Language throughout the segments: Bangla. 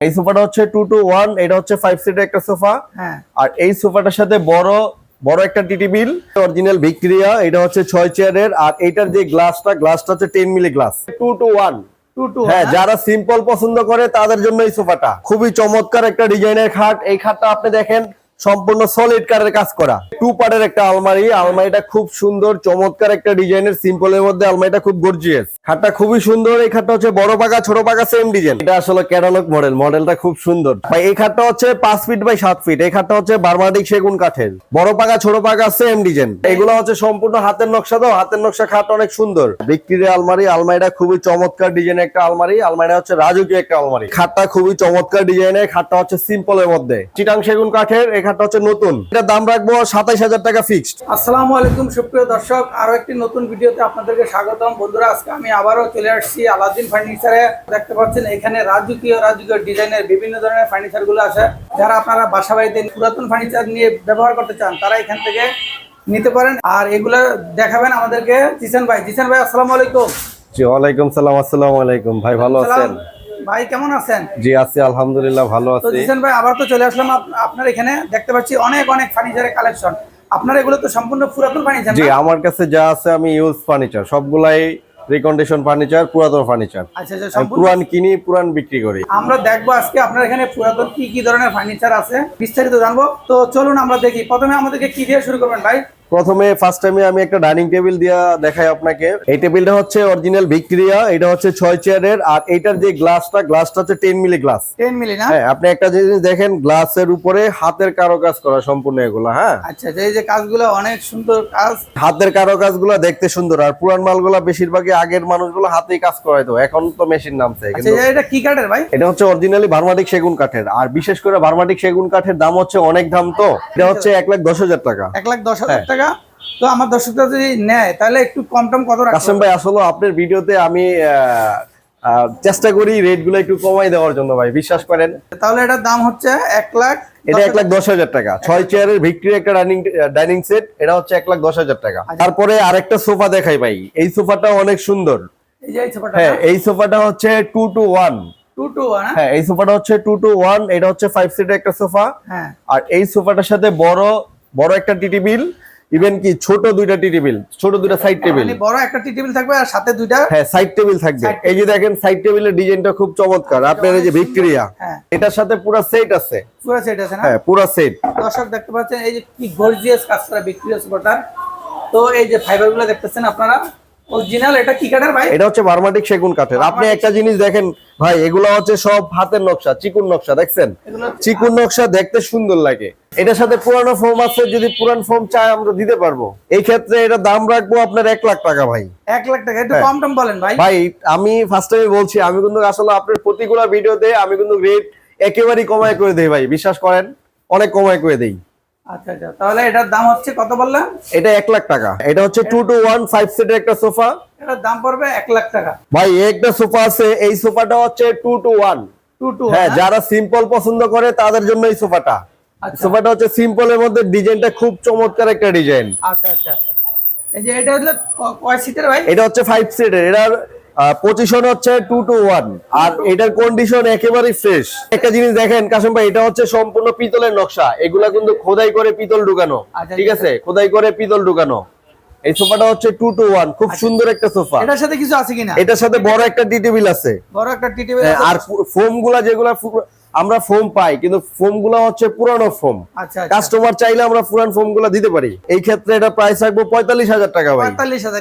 এই সোফাটা হচ্ছে টু টু ওয়ান এটা হচ্ছে ফাইভ সিটের একটা সোফা। হ্যাঁ। আর এই সোফাটার সাথে বড় বড় একটা টিটি বিল অরিজিনাল ভিক্টোরিয়া এটা হচ্ছে ছয় চেয়ারের আর এটার যে গ্লাসটা গ্লাসটা হচ্ছে ten milli glass two two one two two হ্যাঁ যারা সিম্পল পছন্দ করে তাদের জন্য এই সোফাটা। খুবই চমৎকার একটা ডিজাইনের খাট। এই খাটটা আপনি দেখেন সম্পূর্ণ সলিড কারের কাজ করা। টু পার্টের একটা আলমারি, আলমারিটা খুব সুন্দর, চমৎকার একটা ডিজাইনের সিম্পলের মধ্যে আলমারিটা খুব গর্জিয়াস খাটটা খুবই সুন্দর, এই খাটটা হচ্ছে বড় পাকা, ছোট পাকা সেম ডিজাইন এটা আসলে ক্যাটালগ মডেল মডেলটা খুব সুন্দর। ভাই, এই খাটটা হচ্ছে পাঁচ ফিট বাই সাত ফিট এই খাটটা হচ্ছে বারমাটিক সেগুন কাঠের। বড় পাকা, ছোট পাকা সেম ডিজাইন এগুলো হচ্ছে সম্পূর্ণ হাতের নকশা দাও হাতের নকশা খাট অনেক সুন্দর। বিক্রির আলমারি, আলমারিটা খুবই চমৎকার ডিজাইনের একটা আলমারি, আলমারিটা হচ্ছে রাজকীয় একটা আলমারি। খাটটা খুবই চমৎকার ডিজাইনের খাটটা হচ্ছে সিম্পলের মধ্যে। চিটাং সেগুন কাঠের খাটটা হচ্ছে নতুন। এটা দাম রাখব সাতাইশ হাজার টাকা ফিক্সড আসসালামু আলাইকুম সুপ্রিয় দর্শক। আরও একটি নতুন ভিডিওতে আপনাদেরকে স্বাগতম। বন্ধুরা আজকে আমি আবারও চলে আসছি আলাদিন ফার্নিচারে। দেখতে পাচ্ছেন এখানে রাজকীয় রাজকীয় ডিজাইনের বিভিন্ন ধরনের ফার্নিচারগুলো আছে। যারা আপনারা বাসা বাড়িতে পুরাতন ফার্নিচার নিয়ে ব্যবহার করতে চান তারা এখান থেকে নিতে পারেন। আর এগুলো দেখাবেন আমাদেরকে জিসান ভাই। জিসান ভাই আসসালামু আলাইকুম। জি ওয়ালাইকুম সালাম আসসালামু আলাইকুম। ভাই ভালো আছেন। ভাই কেমন আছেন? জি আছি আলহামদুলিল্লাহ ভালো আছি। জিসান ভাই আবার তো চলে আসলাম আপনার এখানে। দেখতে পাচ্ছি অনেক অনেক ফার্নিচারের কালেকশন। আপনার এগুলো তো সম্পূর্ণ পুরাতন ফার্নিচার জি আমার কাছে যা আছে আমি ইউজ ফার্নিচার সবগুলাই রিকন্ডিশন ফার্নিচার পুরাতন ফার্নিচার আচ্ছা আচ্ছা পুরান কিনি পুরান বিক্রি করি। আমরা দেখব আজকে আপনার এখানে পুরাতন কি কি ধরনের ফার্নিচার আছে। বিস্তারিত জানব। তো চলুন আমরা দেখি। প্রথমে আমাদেরকে কি দিয়ে শুরু করবেন ভাই? প্রথমে ফার্স্ট টাইমে আমি একটা ডাইনিং টেবিল দিয়া দেখাই আপনাকে। এই টেবিলটা হচ্ছে অরিজিনাল ভিক্টোরিয়া এটা হচ্ছে ছয় চেয়ারের আর এটার যে গ্লাসটা গ্লাসটা হচ্ছে ten milli glass ten milli না? হ্যাঁ আপনি একটা জিনিস দেখেন গ্লাসের উপরে হাতের কারও কাজ করা সম্পূর্ণ এগুলা হ্যাঁ। আচ্ছা আচ্ছা, এই যে কাজগুলো অনেক সুন্দর কাজ। হাতের কারও কাজগুলো দেখতে সুন্দর আর পুরান মালগুলা বেশিরভাগই আগের মানুষগুলো হাতেই কাজ করাইতো এখন তো মেশিন নামছে আচ্ছা কিন্তু এই- এটা কি কাঠের ভাই? এটা হচ্ছে অরিজিনালি ভার্মাটিক সেগুন কাঠের আর বিশেষ করে ভার্মাটিক সেগুন কাঠের দাম হচ্ছে অনেক দাম তো। এটা হচ্ছে এক লাখ দশ হাজার টাকা। এক লাখ দশ হাজার হ্যাঁ। টাকা তো আমার দর্শকরা যদি নেয় তাহলে একটু কম টম কত রাখতে ভাই আসলে আপনার ভিডিওতে আমি চেষ্টা করি রেটগুলো একটু কমাই দেওয়ার জন্য ভাই বিশ্বাস করেন। তাহলে এটার দাম হচ্ছে এক লাখ এটা এক লাখ দশ হাজার টাকা। ছয় চেয়ারের ভিক্টরি একটা ডাইনিং ডাইনিং সেট এটা হচ্ছে এক লাখ দশ হাজার টাকা। আচ্ছা। তারপরে আরেকটা সোফা দেখাই ভাই এই সোফাটা অনেক সুন্দর। এই যে এই সোফাটা হ্যাঁ এই সোফাটা হচ্ছে টু টু ওয়ান হ্যাঁ? হ্যাঁ এই সোফাটা হচ্ছে টু টু ওয়ান এটা হচ্ছে ফাইভ সিটের একটা সোফা। হ্যাঁ। আর এই সোফাটার সাথে বড় বড় একটা টিটি বিল ইভেন কি ছোট দুইটা টি টেবিল ছোট দুইটা সাইড টেবিল বড় একটা টি টেবিল থাকবে আর সাথে দুইটা হ্যাঁ সাইড টেবিল থাকবে। এই যে দেখেন সাইড টেবিলের ডিজাইনটা খুব চমৎকার। আপনার এই যে ভিক্টোরিয়া হ্যাঁ। এটার সাথে পুরো সেট আছে। পুরো সেট আছে না? হ্যাঁ পুরো সেট দর্শক দেখতে পাচ্ছেন এই যে কি গর্জিয়াস কাজ করা বটার সুপারটার তো এই যে ফাইবারগুলো দেখতেছেন আপনারা অরিজিনাল এটা কি কাঠের ভাই? এটা হচ্ছে বার্মাটিক সেগুন কাঠের। আপনি একটা জিনিস দেখেন ভাই এগুলো হচ্ছে সব হাতের নকশা চিকুন নকশা দেখছেন? চিকুন নকশা দেখতে সুন্দর লাগে। এটার সাথে পুরানো ফোম আছে যদি পুরান ফোম চাই আমরা দিতে পারব। এই ক্ষেত্রে এটা দাম রাখব আপনার এক লাখ টাকা ভাই। এক লাখ টাকা একটু হ্যাঁ। কম টম বলেন ভাই। ভাই আমি ফার্স্ট টাইমে বলছি আমি কিন্তু আসলে আপনার প্রতিগুলা ভিডিওতে আমি কিন্তু রেট একেবারেই কমায় করে দেই ভাই বিশ্বাস করেন? অনেক কমায় করে দেই। আচ্ছা আচ্ছা। তাহলে এটার দাম হচ্ছে কত বললেন? এটা এক লাখ টাকা। এটা হচ্ছে টু টু ওয়ান ফাইভ সিটের একটা সোফা। এটার দাম পড়বে এক লাখ টাকা। ভাই একটা সোফা আছে এই সোফাটা হচ্ছে টু টু ওয়ান হ্যাঁ যারা সিম্পল পছন্দ করে তাদের জন্য এই সোফাটা। আচ্ছা। সোফাটা হচ্ছে সিম্পলের মধ্যে ডিজাইনটা খুব চমৎকার একটা ডিজাইন। আচ্ছা আচ্ছা। এই যে এটা হচ্ছে কয় সিটের ভাই? এটা হচ্ছে ফাইভ সিটের এটার পজিশন হচ্ছে টু টু ওয়ান আর এটার কন্ডিশন একেবারে ফ্রেশ একটা জিনিস দেখেন কাসম ভাই এটা হচ্ছে সম্পূর্ণ পিতলের নকশা। এগুলা কিন্তু খোদাই করে পিতল ঢুকানো। আচ্ছা, ঠিক আছে? খোদাই করে পিতল ঢুকানো। এই সোফাটা হচ্ছে টু টু ওয়ান খুব সুন্দর একটা সোফা। এটার সাথে কিছু আছে কিনা? এটার সাথে বড় একটা টি টেবিল আছে। বড় একটা টি টেবিল হ্যাঁ, আর ফোমগুলা যেগুলা আমরা ফোম পাই কিন্তু ফোমগুলা হচ্ছে পুরানো ফোম আচ্ছা আচ্ছা। কাস্টমার চাইলে আমরা পুরান ফোমগুলা দিতে পারি। এই ক্ষেত্রে এটা প্রাইস রাখব পঁয়তাল্লিশ হাজার টাকা ভাই।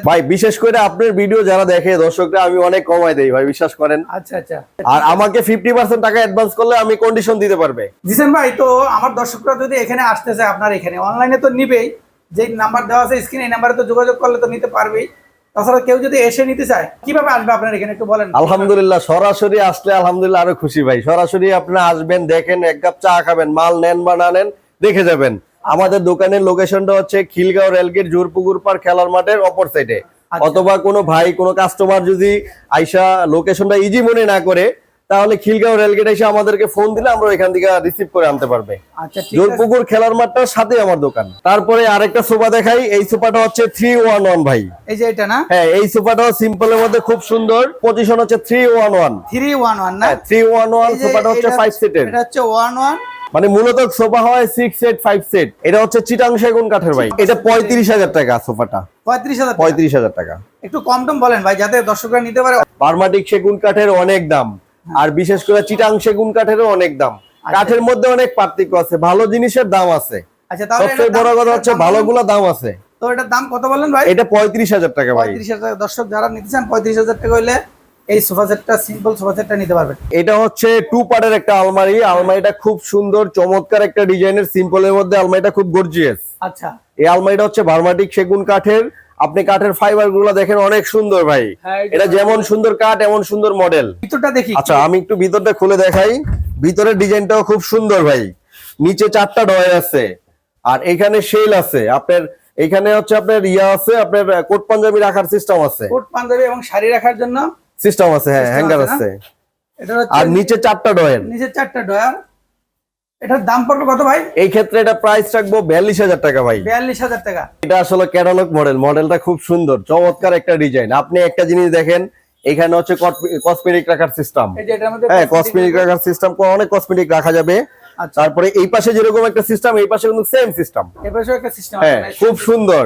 ভাই বিশেষ করে আপনার ভিডিও যারা দেখে দর্শকরা আমি অনেক কমাই দেই ভাই বিশ্বাস করেন। আচ্ছা আচ্ছা। আর আমাকে ফিফটি পার্সেন্ট টাকা অ্যাডভান্স করলে আমি কন্ডিশন দিতে পারবে। জিসেন ভাই তো আমার দর্শকরা যদি এখানে আসতে চায় আপনার এখানে অনলাইনে তো নিবেই। যে নাম্বার দেওয়া আছে স্ক্রিনে এই নাম্বারে তো যোগাযোগ করলে তো নিতে পারবেই। তাছাড়া কেউ যদি এসে নিতে চায় কীভাবে আসবে আপনার এখানে একটু বলেন? আলহামদুলিল্লাহ সরাসরি আসলে আলহামদুলিল্লাহ আরও খুশি ভাই। সরাসরি আপনি আসবেন দেখেন এক কাপ চা খাবেন মাল নেন বা না নেন দেখে যাবেন। আমাদের দোকানের লোকেশনটা হচ্ছে খিলগাঁও রেলগেট জোরপুকুর পার খেলার মাঠের অপর সাইডে আচ্ছা। অথবা কোনো ভাই কোনো কাস্টমার যদি আইসা লোকেশনটা ইজি মনে না করে তাহলে খিলগাঁও রেলগেট এসে আমাদেরকে ফোন দিলে আমরা এখান থেকে রিসিভ করে আনতে পারবে। আচ্ছা জোরপুকুর খেলার মাঠটার সাথে আমার দোকান। তারপরে আরেকটা সোফা দেখাই এই সোফাটা হচ্ছে থ্রি ওয়ান ওয়ান ভাই। এই যে এটা না? হ্যাঁ এই সোফাটাও সিম্পলের মধ্যে খুব সুন্দর। পজিশন হচ্ছে three one one three one one না? থ্রি ওয়ান ওয়ান সোফাটা হচ্ছে ফাইভ সিটের এটা হচ্ছে ওয়ান ওয়ান মানে মূলত সোফা হয় সিক্স সেট ফাইভ সেট এটা হচ্ছে চিটাং সেগুন কাঠের ভাই। এটা পঁয়ত্রিশ হাজার টাকা সোফাটা। পঁয়ত্রিশ হাজার পঁয়ত্রিশ হাজার টাকা। একটু কম টম বলেন ভাই যাতে দর্শকরা নিতে পারে। বার্মাটিক সেগুন কাঠের অনেক দাম। আর বিশেষ করে চিটাং সেগুন কাঠেরও অনেক দাম। কাঠের মধ্যে অনেক পার্থক্য আছে। ভালো জিনিসের দাম আছে। আচ্ছা সবচেয়ে বড় কথা হচ্ছে ভালোগুলো দাম আছে। তো এটার দাম কত বলেন ভাই? এটা পঁয়ত্রিশ হাজার টাকা ভাই। পঁয়ত্রিশ হাজার। দর্শক যারা নিতে চান পঁয়ত্রিশ হাজার টাকা হইলে এই সোফা সেটটা সিম্পল সোফা সেটটা নিতে পারবেন। এটা হচ্ছে টু পার্টের একটা আলমারি। আলমারিটা খুব সুন্দর চমৎকার একটা ডিজাইনের। সিম্পলের মধ্যে আলমারিটা খুব গর্জিয়াস আচ্ছা। এই আলমারিটা হচ্ছে ভার্মাটিক সেগুন কাঠের। আপনি কাঠের ফাইবারগুলো দেখেন অনেক সুন্দর ভাই। হ্যাঁ, এটা যেমন সুন্দর কাঠ এমন সুন্দর মডেল ভিতরটা দেখি আচ্ছা আমি একটু ভিতরটা খুলে দেখাই। ভিতরের ডিজাইনটাও খুব সুন্দর ভাই। নিচে চারটা ডয় আছে। আর এখানে শেল আছে। আপনার এখানে হচ্ছে আপনার ইয়া আছে আপনার কোট পাঞ্জাবি রাখার সিস্টেম আছে। কোট পাঞ্জাবি এবং শাড়ি রাখার জন্য সিস্টেম আছে হ্যাঁ হ্যাঙ্গার আছে এটা আর নিচে চারটা ডয়ের নিচে চারটা ডয়ার এটার দাম পড়বে কত ভাই? এই ক্ষেত্রে এটা প্রাইস রাখব বিয়াল্লিশ হাজার টাকা ভাই। বিয়াল্লিশ হাজার টাকা। এটা আসলে ক্যাটালগ মডেল মডেলটা খুব সুন্দর চমৎকার একটা ডিজাইন আপনি একটা জিনিস দেখেন এখানে হচ্ছে কসমেটিক রাখার সিস্টেম হ্যাঁ কসমেটিক রাখার সিস্টেম অনেক কসমেটিক রাখা যাবে। আচ্ছা। তারপরে এই পাশে যেরকম একটা সিস্টেম এই পাশে কিন্তু সেম সিস্টেম হ্যাঁ খুব সুন্দর।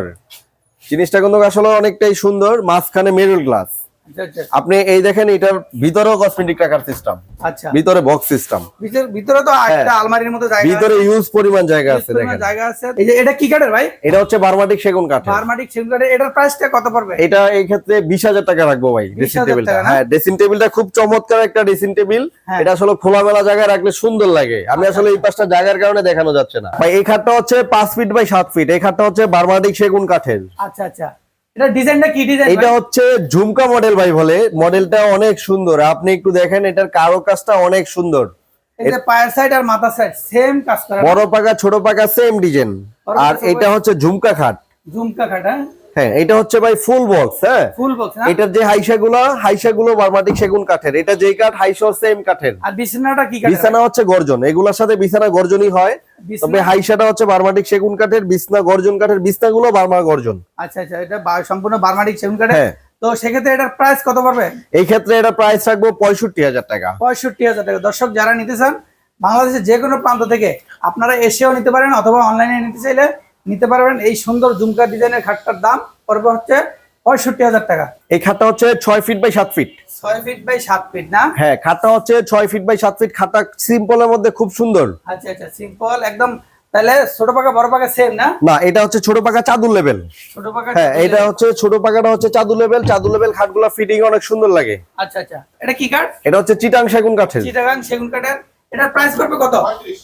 জিনিসটা কিন্তু আসলে অনেকটাই সুন্দর মাঝখানে মেরুল গ্লাস আপনি এই দেখেন এটার ভিতরেও কসমেটিক রাখার সিস্টেম আচ্ছা। ভিতরে বক্স সিস্টেম ভিতর তো একটা আলমারির মতো জায়গা ভিতরে ইউজ পরিমাণ জায়গা আছে দেখেন। জায়গা আছে। এই যে এটা কি কাঠের ভাই? এটা হচ্ছে বার্মাটিক সেগুন কাঠ ফার্মাটিক সেগুন কাঠের। এটার প্রাইসটা কত পড়বে? এটা এই ক্ষেত্রে বিশ হাজার টাকা রাখব ভাই ড্রেসিং 20,000 টেবিলটা হ্যাঁ ড্রেসিং টেবিলটা খুব চমৎকার একটা ড্রেসিং টেবিল হ্যাঁ। এটা আসলে খোলামেলা জায়গায় রাখলে সুন্দর লাগে। আমি আসলে এই পাঁচটা জায়গার কারণে দেখানো যাচ্ছে না। ভাই এই খাটটা হচ্ছে পাঁচ ফিট বাই সাত ফিট এই খাটটা হচ্ছে বার্মাটিক সেগুন কাঠের। আচ্ছা আচ্ছা। এটা ডিজাইনটা কি ডিজাইন এটা হচ্ছে ঝুমকা মডেল ভাই বলে। মডেলটা অনেক সুন্দর। আপনি একটু দেখেন এটার কারও কাজটা অনেক সুন্দর। এই পায়ের সাইড আর মাথা সাইড সেম কাজ করা। বড় পাকা ছোট পাকা সেম ডিজাইন আর এটা হচ্ছে ঝুমকা খাট। ঝুমকা কাঠ হ্যাঁ? হ্যাঁ এটা হচ্ছে ভাই ফুল বক্স হ্যাঁ? ফুল বক্স এটার যে বার্মাটিক সেগুন কাঠের। এটা যেই কাঠ হাইসা সেম কাঠের। আর বিছানাটা কি কাঠ বিছানা হচ্ছে গর্জন। এগুলোর সাথে বিছানা গর্জনই হয়। তবে হাইসাটা হচ্ছে বার্মাটিক সেগুন কাঠের বিছনা গর্জন কাঠের বিছনা গুলো বার্মা গর্জন। আচ্ছা আচ্ছা এটা সম্পূর্ণ বার্মাটিক সেগুন কাঠের? হ্যাঁ। তো সেক্ষেত্রে এটার প্রাইস কত পড়বে? এই ক্ষেত্রে এটা প্রাইস রাখব পঁয়ষট্টি হাজার টাকা। পঁয়ষট্টি হাজার টাকা। দর্শক যারা নিতে চান বাংলাদেশের যে কোনো প্রান্ত থেকে আপনারা এসেও নিতে পারেন অথবা অনলাইনে নিতে চাইলে নিতে পারবেন। এই সুন্দর ঝুমকা ডিজাইনের খাটটার দাম পড়বে হচ্ছে পঁয়ষট্টি হাজার টাকা। এই খাটটা হচ্ছে ছয় ফিট বাই সাত ফিট ছয় ফিট বাই সাত ফিট না? হ্যাঁ খাটটা হচ্ছে ছয় ফিট বাই সাত ফিট খাটটা সিম্পলের মধ্যে খুব সুন্দর। আচ্ছা আচ্ছা সিম্পল একদম তাহলে ছোট পাকা বড় পাকা সেম না? না এটা হচ্ছে ছোট পাকা চাদুর লেভেল ছোট পাকা হ্যাঁ এটা হচ্ছে ছোট পাকাটা হচ্ছে চাদুর লেভেল চাদুর লেভেল খাটগুলো ফিটিং অনেক সুন্দর লাগে। আচ্ছা আচ্ছা এটা কি কাঠ? এটা হচ্ছে চিটাং সেগুন কাঠের। চিটাগাং সেগুন কাঠের? এটার প্রাইস করবে কত?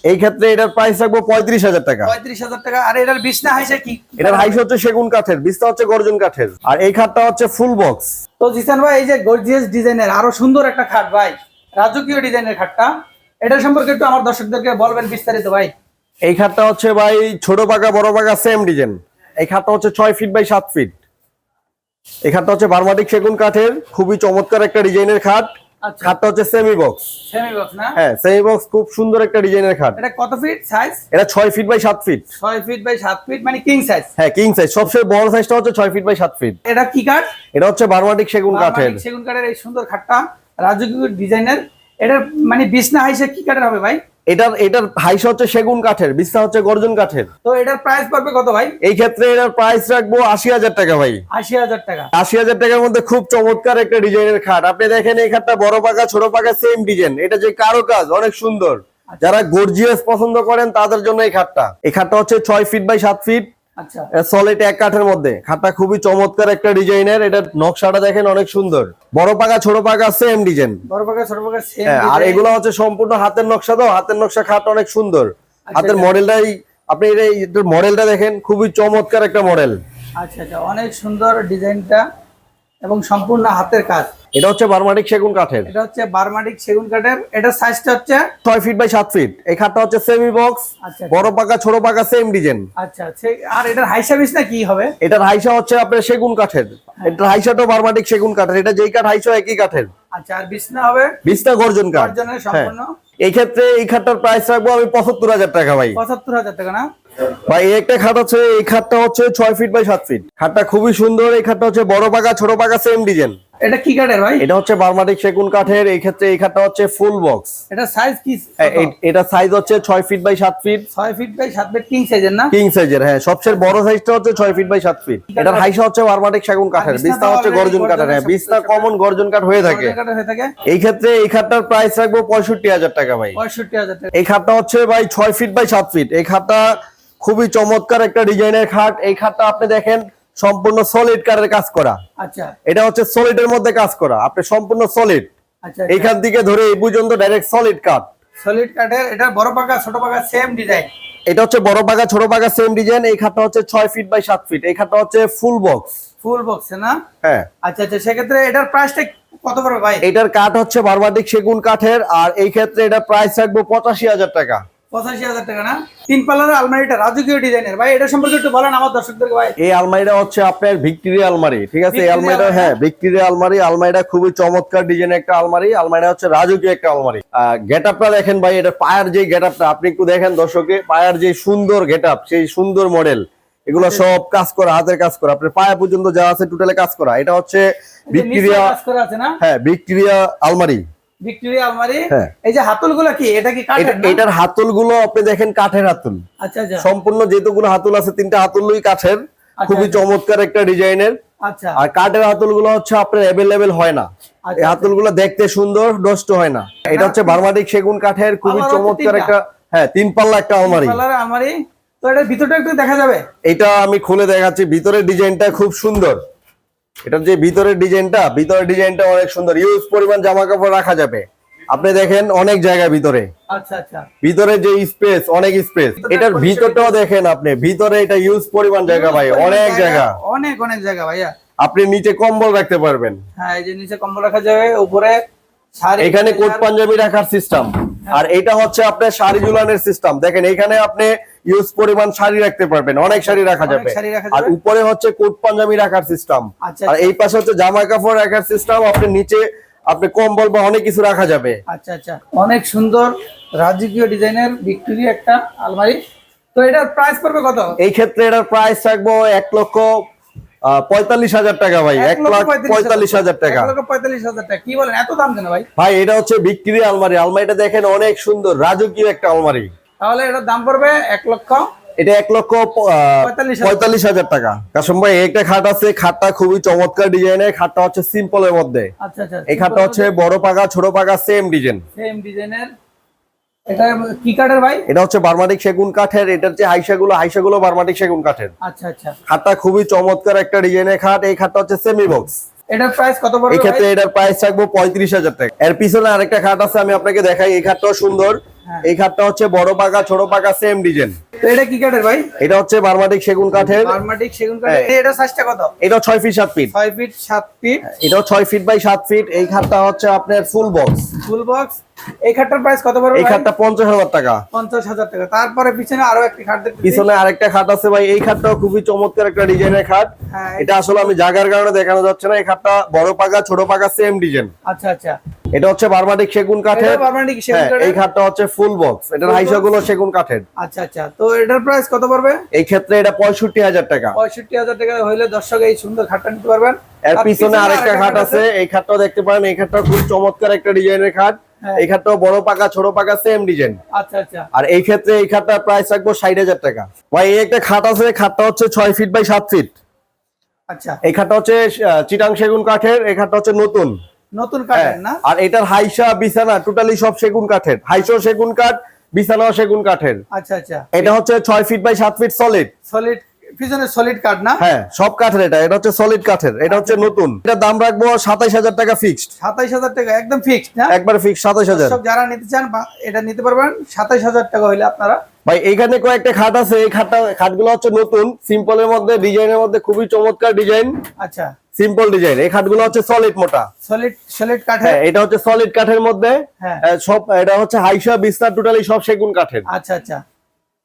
এই ক্ষেত্রে এটার প্রাইস রাখব পঁয়ত্রিশ হাজার টাকা। পঁয়ত্রিশ হাজার টাকা। আর এটার বিছনা হাইসে কি? এটার হাইস হচ্ছে সেগুন কাঠের বিস্তা হচ্ছে গর্জন কাঠের। আর এই খাটটা হচ্ছে ফুল বক্স তো জিসান ভাই এই যে গর্জিয়াস ডিজাইনের আরও সুন্দর একটা খাট ভাই রাজকীয় ডিজাইনের খাটটা। এটা সম্পর্কে একটু আমার দর্শকদেরকে বলবেন বিস্তারিত ভাই। এই খাটটা হচ্ছে ভাই ছোট পাকা বড় পাকা সেম ডিজাইন এই খাটটা হচ্ছে ছয় ফিট বাই সাত ফিট এই খাটটা হচ্ছে বার্মাটিক সেগুন কাঠের খুবই চমৎকার একটা ডিজাইনের খাট। খাটটা হচ্ছে সেমি বক্স সেমি বক্স না? হ্যাঁ সেমি বক্স খুব সুন্দর একটা ডিজাইনের খাট। এটা কত ফিট সাইজ এটা feet by feet feet by feet মানে কিং সাইজ হ্যাঁ কিং সাইজ সবচেয়ে বড় সাইজটা হচ্ছে ফিট বাই ফিট এটা কি কাঠ? এটা হচ্ছে বার্মাটিক সেগুন কাঠের। সেগুন কাঠের এই সুন্দর খাটটা। রাজকীয় ডিজাইনের এটা মানে বিছনা হাইসে কি কাঠের হবে ভাই? এটার এটার হাইস হচ্ছে সেগুন কাঠের বিস্তা হচ্ছে গর্জন কাঠের। তো এটার প্রাইস পড়বে কত ভাই? এই ক্ষেত্রে এটার প্রাইস রাখব আশি হাজার টাকা ভাই। আশি হাজার টাকা। আশি হাজার টাকার মধ্যে খুব চমৎকার একটা ডিজাইনের খাট। আপনি দেখেন এই খাটটা বড় পাকা ছোট পাকা সেম ডিজাইন এটা যে কারও কাজ অনেক সুন্দর। যারা গর্জিয়াস পছন্দ করেন তাদের জন্য এই খাটটা। এই খাটটা হচ্ছে ছয় ফিট বাই সাত ফিট আচ্ছা সলিড এক কাঠের মধ্যে। খাটটা খুবই চমৎকার একটা ডিজাইনের। এটার নকশাটা দেখেন অনেক সুন্দর। বড় পাকা ছোট পাকা সেম ডিজাইন বড় পাকা ছোট পাকা সেম হ্যাঁ আর এগুলো হচ্ছে সম্পূর্ণ হাতের নকশা তো। হাতের নকশা খাট অনেক সুন্দর। হাতের আচ্ছা। মডেলটাই আপনি মডেলটা দেখেন খুবই চমৎকার একটা মডেল। আচ্ছা আচ্ছা। অনেক সুন্দর ডিজাইনটা। এবং সম্পূর্ণ হাতের কাজ। এটা হচ্ছে বারমাটিক সেগুন কাঠের। এটা হচ্ছে বারমাটিক সেগুন কাঠের। এটার সাইজটা হচ্ছে ছয় ফিট বাই সাত ফিট এই খাটটা হচ্ছে সেমি বক্স আচ্ছা বড় পাকা ছোট পাকা সেম ডিজাইন আচ্ছা সে- আর এটার হাইসা বিস না কি হবে? এটার হাইসা হচ্ছে আপনার সেগুন কাঠের। এটার হাইসাটাও বারমাটিক সেগুন কাঠের। এটা যেই কাঠ হাইসা একই কাঠের। আচ্ছা আর বিছনা হবে? বিশটা গর্জন কাঠ। অর্জনের হ্যাঁ। সম্পূর্ণ। এই ক্ষেত্রে এই খাটটার প্রাইস রাখব আমি পঁচাত্তর হাজার টাকা ভাই। পঁচাত্তর হাজার টাকা না? ভাই এই একটা খাট হচ্ছে এই খাটটা হচ্ছে ছয় ফিট বাই সাত ফিট খাটটা খুবই সুন্দর এই খাটটা হচ্ছে বড় পাকা ছোট পাকা সেম ডিজাইন এটা কি কাঠের ভাই? এটা হচ্ছে বারমাটিক সেগুন কাঠের এই ক্ষেত্রে এই খাটটা হচ্ছে ফুল বক্স এটা সাইজ কি? এটা সাইজ হচ্ছে ছয় ফিট বাই সাত ফিট ছয় ফিট বাই সাত ফিট কিং সাইজের না? কিং সাইজের হ্যাঁ সবচেয়ে বড় সাইজটা হচ্ছে ফিট বাই ফিট এটার হাইসা হচ্ছে বারমাটিক সেগুন কাঠের হচ্ছে গর্জন কাঠের হ্যাঁ সবচেয়ে কমন গর্জন কাঠ হয়ে থাকে। হয়ে এই ক্ষেত্রে এই খাটটার প্রাইস রাখব পঁয়ষট্টি হাজার টাকা ভাই। টাকা। এই খাটটা হচ্ছে ভাই ছয় ফিট বাই সাত ফিট এই খাটটা খুবই চমৎকার একটা ডিজাইনের খাট। এই খাটটা আপনি দেখেন সম্পূর্ণ সলিড কাঠের কাজ করা। আচ্ছা। এটা হচ্ছে সলিড এর মধ্যে কাজ করা। আপনি সম্পূর্ণ সলিড আচ্ছা এইখান থেকে ধরে এই পর্যন্ত ডাইরেক্ট সলিড কাঠ সলিড কাঠের এটা বড় পাকা ছোট পাকা সেম ডিজাইন এটা হচ্ছে বড় পাকা ছোট পাকা সেম ডিজাইন এই খাটটা হচ্ছে ছয় ফিট বাই সাত ফিট এই খাটটা হচ্ছে ফুল বক্স ফুল বক্সে না? হ্যাঁ। আচ্ছা আচ্ছা সেক্ষেত্রে এটার প্রাইসটা কত পড়বে ভাই? এটার কাঠ হচ্ছে বারবাটিক সেগুন কাঠের আর এই ক্ষেত্রে এটা প্রাইস পঁচাশি হাজার টাকা। পঁচাশি হাজার টাকা না? তিন পাল্লার আলমারিটা রাজকীয় ডিজাইনের। ভাই এটা সম্পর্কে একটু বলেন আমার দর্শকদেরকে ভাই। এই আলমারিটা হচ্ছে আপনার ভিক্টোরিয়া আলমারি ঠিক আছে? এই আলমারিটা আলমারি। হ্যাঁ ভিক্টোরিয়া আলমারি। আলমারিটা খুবই চমৎকার ডিজাইনের একটা আলমারি। আলমারিটা হচ্ছে রাজকীয় একটা আলমারি। গেট আপটা দেখেন ভাই এটা পায়ার যে গেট আপটা আপনি একটু দেখেন দর্শকে পায়ার যে সুন্দর গেট আপ সেই সুন্দর মডেল এগুলো সব কাজ করা হাতের কাজ করা। আপনার পায়া পর্যন্ত যা আছে টোটালে কাজ করা। এটা হচ্ছে ভিক্টোরিয়া হ্যাঁ ভিক্টোরিয়া আলমারি। ভিক্টোরিয়া আলমারি। হ্যাঁ। এই যে হাতলগুলো কি? এটা কি কাঠের এটার হাতলগুলো আপনি দেখেন কাঠের হাতল। আচ্ছা আচ্ছা। সম্পূর্ণ যেগুলো হাতল আছে তিনটা হাতলই কাঠের। খুবই আচ্ছা। চমৎকার একটা ডিজাইনের। আচ্ছা। আর কাঠের হচ্ছে আপনার অ্যাভেলেবেল হয় না। এই দেখতে সুন্দর নষ্ট হয় না। এটা হচ্ছে বার্মাটিক সেগুন কাঠের খুবই চমৎকার একটা হ্যাঁ তিন পাল্লা একটা আলমারি। আলমারি। তো এটার ভিতরটা একটু দেখা যাবে? এটা আমি খুলে দেখাচ্ছি। ভিতরের ডিজাইনটা খুব সুন্দর। এটার যে ভিতরের ডিজাইনটা ভিতরের ডিজাইনটা অনেক সুন্দর। ইউজ পরিমাণ জামা কাপড় রাখা যাবে। আপনি দেখেন অনেক জায়গা ভিতরে। আচ্ছা আচ্ছা। ভিতরে যে স্পেস অনেক স্পেস এটার ভিতরটাও দেখেন আপনি। ভিতরে এটা ইউজ পরিমাণ জায়গা ভাই অনেক জায়গা। অনেক অনেক জায়গা ভাইয়া। আপনি নিচে কম্বল রাখতে পারবেন। হ্যাঁ এই যে নিচে কম্বল রাখা যাবে উপরে শাড়ি এখানে কোট পাঞ্জাবি রাখার সিস্টেম আর এটা হচ্ছে আপনার শাড়ি ঝুলানোর সিস্টেম দেখেন এখানে আপনি ইউজ পরিমাণ শাড়ি রাখতে পারবেন অনেক শাড়ি রাখা যাবে। আর উপরে হচ্ছে কোট পাঞ্জাবি রাখার সিস্টেম আচ্ছা, আর এই পাশে হচ্ছে জামা কাপড় রাখার সিস্টেম আপনি নিচে আপনি কম্বল বা অনেক কিছু রাখা যাবে। আচ্ছা আচ্ছা। অনেক সুন্দর রাজকীয় ডিজাইনের ভিক্টোরিয়া একটা আলমারি। তো এটার প্রাইস পড়বে কত? এই ক্ষেত্রে এটার প্রাইস রাখব এক লক্ষ পঁয়তাল্লিশ হাজার টাকা ভাই। এক লাখ পঁয়তাল্লিশ হাজার টাকা। পঁয়তাল্লিশ হাজার টাকা। কি বলেন এত দাম কেন ভাই? ভাই এটা হচ্ছে বিক্রি আলমারি। আলমারিটা দেখেন অনেক সুন্দর রাজকীয় একটা আলমারি। তাহলে এটার দাম পড়বে এক লক্ষ এটা এক লক্ষ পঁয়তাল্লিশ হাজার। টাকা। কাশম ভাই একটা খাট আছে খাটটা খুবই চমৎকার ডিজাইনের খাটটা হচ্ছে সিম্পলের মধ্যে। আচ্ছা আচ্ছা এই খাটটা হচ্ছে বড় পাকা ছোট পাকা সেম ডিজাইন সেম ডিজাইনের এটা কি কাঠের ভাই? এটা হচ্ছে বারমাটিক সেগুন কাঠের এটার যে হাইসাগুলো হাইসাগুলো বারমাটিক সেগুন কাঠের। আচ্ছা আচ্ছা। খাটটা খুবই চমৎকার একটা ডিজাইনের খাট এই খাটটা হচ্ছে সেমি বক্স এটার প্রাইস কত এই ক্ষেত্রে এটার প্রাইস রাখব পঁয়ত্রিশ হাজার টাকা। এর পিছনে আরেকটা খাট আছে আমি আপনাকে দেখাই এই খাটটাও সুন্দর। এই খাটটা হচ্ছে বড় পাকা ছোট পাকা সেম ডিজাইন এটা কি কাঠের ভাই? এটা হচ্ছে বার্মাটিক সেগুন কাঠের। বার্মাটিক সেগুন কাঠের। হ্যাঁ। এটা সাইজটা কত? এটা 6 ফিট 7 ফিট 6 ফিট 7 ফিট এটা 6 ফিট বাই 7 ফিট এই খাটটা হচ্ছে আপনার ফুল বক্স ফুল বক্স এই খাটটার প্রাইস কত পড়বে এই খাটটা টাকা। টাকা। তারপরে পিছনে আরও একটি খাট দেখতেছি। পিছনে আরেকটা খাট আছে ভাই। এই খাটটাও খুবই চমৎকার একটা ডিজাইনের খাট। হ্যাঁ, এটা আসলে আমি কারণে দেখানো যাচ্ছে না। এই খাটটা বড় পাকা ছোট পাকা সেম ডিজাইন আচ্ছা আচ্ছা। এটা হচ্ছে বারমাটিক সেগুন কাঠের। সেগুন হ্যাঁ, কাঠের? এই খাটটা হচ্ছে ফুল বক্স এটার হাইসা গুলো সেগুন কাঠের। আচ্ছা আচ্ছা। তো এটার প্রাইস কত পড়বে? এই ক্ষেত্রে এটা পঁয়ষট্টি হাজার টাকা। পঁয়ষট্টি হাজার টাকা হইলে দর্শক এই সুন্দর খাটটা নিতে পারবেন। এর পিছনে আরেকটা খাট আছে। এই খাটটাও দেখতে পারেন। এই খাটটা খুব চমৎকার একটা ডিজাইনের খাট। এই খাটটাও বড় পাকা ছোট পাকা সেম ডিজাইন আচ্ছা আচ্ছা। আর এই ক্ষেত্রে এই খাটটার প্রাইস রাখব ষাট হাজার টাকা। ভাই এই একটা খাট আছে খাটটা হচ্ছে ছয় ফিট বাই সাত ফিট আচ্ছা। এই খাটটা হচ্ছে চিটাং সেগুন কাঠের এই খাটটা হচ্ছে নতুন। নতুন হ্যাঁ, কাঠের না? আর এটার হাইসা বিছানা টোটালি সব সেগুন কাঠের। হাইসো সেগুন কাঠ বিছানাও সেগুন কাঠের। আচ্ছা আচ্ছা। এটা হচ্ছে ছয় ফিট বাই সাত ফিট সলিড সলিড পিছনে সলিড কাঠ না? হ্যাঁ সব কাঠের এটা। এটা হচ্ছে সলিড কাঠের। এটা হচ্ছে নতুন। এটার দাম রাখব সাতাইশ হাজার টাকা ফিক্সড সাতাইশ হাজার টাকা একদম ফিক্সড না? একবার ফিক্স সাতাইশ হাজার। সব যারা নিতে চান এটা নিতে পারবেন সাতাইশ হাজার টাকা হইলে আপনারা। ভাই এখানে কয়েকটা খাট আছে। এই খাটটা খাটগুলো হচ্ছে নতুন। সিম্পলের মধ্যে ডিজাইনের মধ্যে খুবই চমৎকার ডিজাইন। আচ্ছা। Simple design. এই খাটগুলো হচ্ছে সলিড মোটা। সলিড সলিড কাঠের? হ্যাঁ এটা হচ্ছে সলিড কাঠের মধ্যে। হ্যাঁ। সব এটা হচ্ছে হাইসা বিস্তার টোটালি সব সেগুন কাঠের। আচ্ছা আচ্ছা।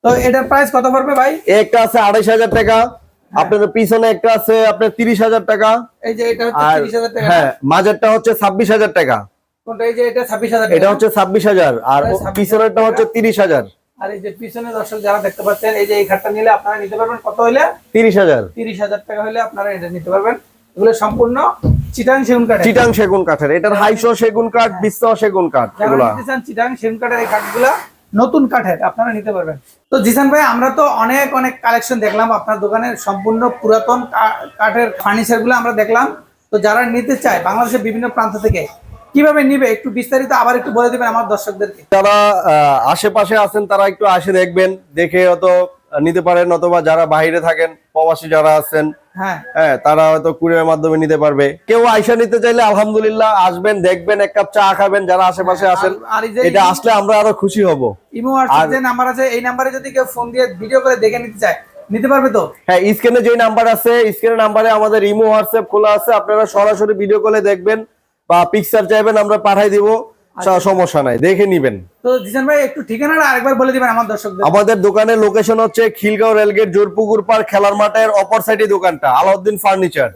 তো এটার প্রাইস কত পড়বে ভাই? একটা আছে আড়াইশ হাজার টাকা। আপনার পিছনে একটা আছে আপনার তিরিশ হাজার টাকা। এই যে এটা হচ্ছে তিরিশ হাজার টাকা হ্যাঁ মাঝেরটা হচ্ছে ছাব্বিশ হাজার টাকা। কোনটা? এই যে এটা ছাব্বিশ হাজার এটা হচ্ছে ছাব্বিশ হাজার আর পিছনেরটা হচ্ছে তিরিশ হাজার। আর এই যে পিছনে দর্শক যারা দেখতে পাচ্ছেন এই যে এই খাটটা নিলে আপনারা নিতে পারবেন কত হইলে? তিরিশ হাজার। তিরিশ হাজার টাকা হলে আপনারা এটা নিতে পারবেন। এগুলো সম্পূর্ণ চিটাং সেগুন কাঠের। চিটাং সেগুন কাঠের। এটার হাইশো সেগুন কাঠ বিস্ত সেগুন কাঠ এগুলা। চিটাং সেগুন কাঠের এই কাঠগুলা নতুন কাঠের, আপনারা নিতে পারবেন। তো জিসান ভাই, আমরা তো অনেক অনেক কালেকশন দেখলাম। আপনার দোকানের সম্পূর্ণ পুরাতন কাঠের ফার্নিচারগুলো আমরা দেখলাম। তো যারা নিতে চায়, বাংলাদেশের বিভিন্ন প্রান্ত থেকে, কীভাবে নিবে? একটু বিস্তারিত আবার একটু বলে দিবেন আমার দর্শকদেরকে। যারা আশেপাশে আছেন, তারা একটু আসে দেখবেন, দেখে হয়তো নিতে পারেন, অথবা যারা বাইরে থাকেন, প্রবাসী যারা আছেন হ্যাঁ। হ্যাঁ তারা হয়তো কুরিয়ার মাধ্যমে নিতে পারবে। কেউ আইসা নিতে চাইলে আলহামদুলিল্লাহ আসবেন দেখবেন এক কাপ চা খাবেন যারা আশেপাশে আছেন আর- আর এই যে এটা আসলে আমরা আরও খুশি হব। ইমো যে নাম্বার আছে এই নাম্বারে যদি কেউ ফোন দিয়ে ভিডিও করে দেখে নিতে চায় নিতে পারবে তো? হ্যাঁ স্ক্রিনে যে নাম্বার আছে নাম্বারে আমাদের ইমো হোয়াটসঅ্যাপ খোলা আছে আপনারা সরাসরি ভিডিও কলে দেখবেন বা পিকচার চাইবেন আমরা পাঠাই দিব। সমস্যা নাই দেখে নিবেন। তো জিসান ভাই একটু ঠিকানাটা আরেকবার বলে দিবেন আমার দর্শকদের। আমাদের দোকানের লোকেশন হচ্ছে খিলগাঁও রেলগেট জোরপুকুর পার খেলার মাঠের অপর সাইডে দোকানটা আলাউদ্দিন ফার্নিচার।